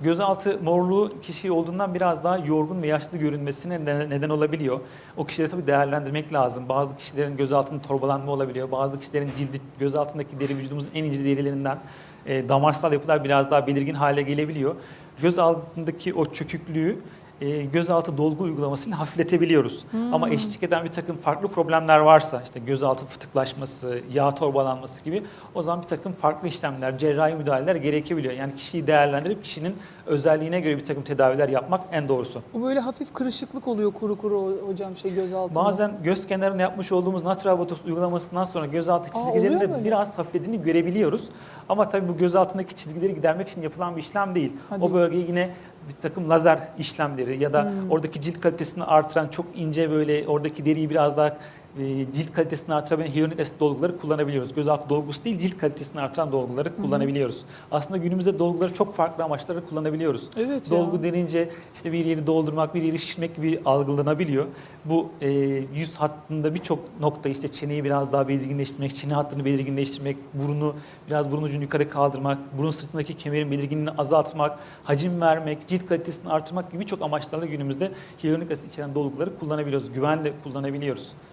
Gözaltı morluğu kişi olduğundan biraz daha yorgun ve yaşlı görünmesine neden olabiliyor. O kişileri tabii değerlendirmek lazım. Bazı kişilerin gözaltında torbalanma olabiliyor. Bazı kişilerin cildi, gözaltındaki deri vücudumuzun en ince derilerinden e, damarsal yapılar biraz daha belirgin hale gelebiliyor. Göz altındaki o çöküklüğü e, gözaltı dolgu uygulamasıyla hafifletebiliyoruz. Ama eşlik eden bir takım farklı problemler varsa işte gözaltı fıtıklaşması, yağ torbalanması gibi o zaman bir takım farklı işlemler, cerrahi müdahaleler gerekebiliyor. Yani kişiyi değerlendirip kişinin özelliğine göre bir takım tedaviler yapmak en doğrusu. O böyle hafif kırışıklık oluyor kuru kuru hocam şey göz altında. Bazen göz kenarına yapmış olduğumuz natural botoks uygulamasından sonra gözaltı Aa, çizgilerinin oluyor de mu? biraz hafiflediğini görebiliyoruz. Ama tabii bu göz altındaki çizgileri gidermek için yapılan bir işlem değil. Hadi. O bölgeye yine bir takım lazer işlemleri ya da Hmm. oradaki cilt kalitesini artıran çok ince böyle oradaki deriyi biraz daha cilt kalitesini artırabilen hyaluronik asit dolguları kullanabiliyoruz. Gözaltı dolgusu değil cilt kalitesini artıran dolguları kullanabiliyoruz. Aslında günümüzde dolguları çok farklı amaçlara kullanabiliyoruz. Evet ya. Dolgu denince işte bir yeri doldurmak, bir yeri şişmek gibi algılanabiliyor. Bu e, yüz hattında birçok nokta işte çeneyi biraz daha belirginleştirmek, çene hattını belirginleştirmek, burunu biraz burun ucunu yukarı kaldırmak, burun sırtındaki kemerin belirginliğini azaltmak, hacim vermek, cilt kalitesini artırmak gibi birçok amaçlarla günümüzde hyaluronik asit içeren dolguları kullanabiliyoruz. Güvenle kullanabiliyoruz.